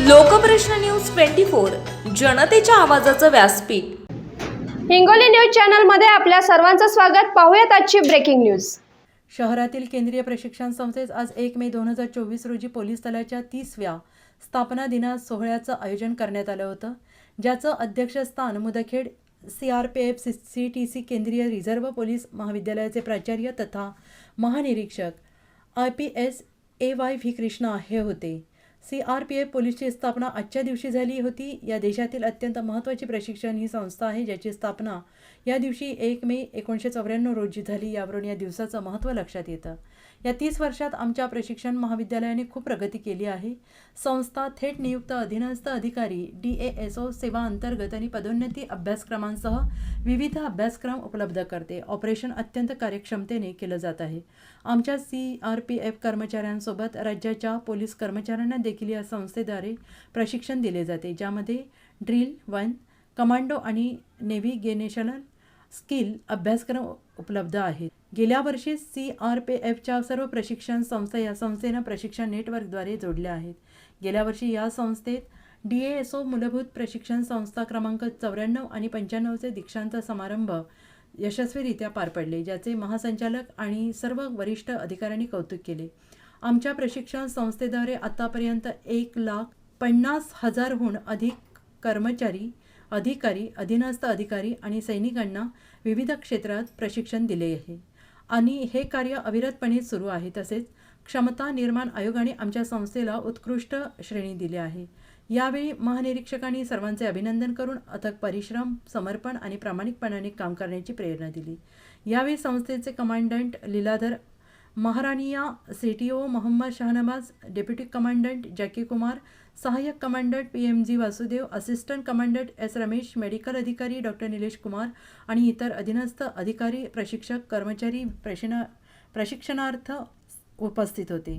Lokprashna news twenty four जनतेच्या आवाजाचं व्यासपीठ. हिंगोली न्यूज चॅनलमध्ये आपल्या सर्वांचं स्वागत. पाहूयात आजची ब्रेकिंग न्यूज. शहरातील केंद्रीय प्रशिक्षण संस्थेत आज एक मे दोन हजार चोवीस रोजी पोलीस दलाच्या तीसव्या स्थापना दिना सोहळ्याचं आयोजन करण्यात आलं होतं ज्याचं अध्यक्षस्थान Mudkhed C R P F C T C केंद्रीय रिझर्व्ह पोलीस महाविद्यालयाचे प्राचार्य तथा महानिरीक्षक I P S A Y V Krishna हे होते. सी आर पी एफ पोलीसची स्थापना आजच्या दिवशी झाली होती. या देशातील अत्यंत महत्त्वाची प्रशिक्षण ही संस्था आहे ज्याची स्थापना या दिवशी एक मे एकोणीसशे चौऱ्याण्णव रोजी झाली. यावरून या दिवसाचं महत्त्व लक्षात येतं. या तीस वर्षात आमच्या प्रशिक्षण महाविद्यालयाने खूप प्रगती केली आहे. संस्था थेट नियुक्त अधीनस्थ अधिकारी डी ए एस ओ सेवा अंतर्गत आणि पदोन्नती अभ्यासक्रमांसह विविध अभ्यासक्रम उपलब्ध करते. ऑपरेशन अत्यंत कार्यक्षमतेने केलं जात आहे. आमच्या सी आर पी एफ कर्मचाऱ्यांसोबत राज्याच्या पोलीस कर्मचाऱ्यांना देखील या संस्थेद्वारे प्रशिक्षण दिले जाते ज्यामध्ये ड्रिल वन कमांडो आणि नेव्हिगेनेशनल स्किल अभ्यासक्रम उपलब्ध आहेत. गेल्या वर्षी सी आर पी एफच्या सर्व प्रशिक्षण संस्था या संस्थेनं प्रशिक्षण नेटवर्कद्वारे जोडल्या आहेत. गेल्या वर्षी या संस्थेत डी ए एस ओ मूलभूत प्रशिक्षण संस्था क्रमांक चौऱ्याण्णव आणि पंच्याण्णवचे दीक्षांत समारंभ यशस्वीरित्या पार पडले ज्याचे महासंचालक आणि सर्व वरिष्ठ अधिकाऱ्यांनी कौतुक केले. आमच्या प्रशिक्षण संस्थेद्वारे आतापर्यंत एक लाख पन्नास हजारहून अधिक कर्मचारी अधिकारी अधीनस्थ अधिकारी आणि सैनिकांना विविध क्षेत्रात प्रशिक्षण दिले आहे. आणि हे कार्य अविरतपणे सुरू आहे. तसेच क्षमता निर्माण आयोगाने आमच्या संस्थेला उत्कृष्ट श्रेणी दिली आहे. यावेळी महानिरीक्षकांनी सर्वांचे अभिनंदन करून अथक परिश्रम समर्पण आणि प्रामाणिकपणाने काम करण्याची प्रेरणा दिली. यावेळी संस्थेचे commandant Liladhar Maharania C T O Mohammad Shahnawaz deputy commandant Jackie Kumar सहाय्यक commandant P M G Vasudev assistant commandant S Ramesh medical अधिकारी डॉक्टर निलेश कुमार आणि इतर अधीनस्थ अधिकारी प्रशिक्षक कर्मचारी प्रशिना प्रशिक्षणार्थ उपस्थित होते.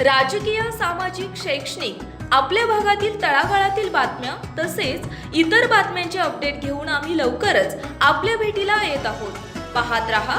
राजकीय सामाजिक शैक्षणिक आपल्या भागातील तळागाळातील बातम्या तसेच इतर बातम्यांचे अपडेट घेऊन आम्ही लवकरच आपल्या भेटीला येत आहोत. पाहत रहा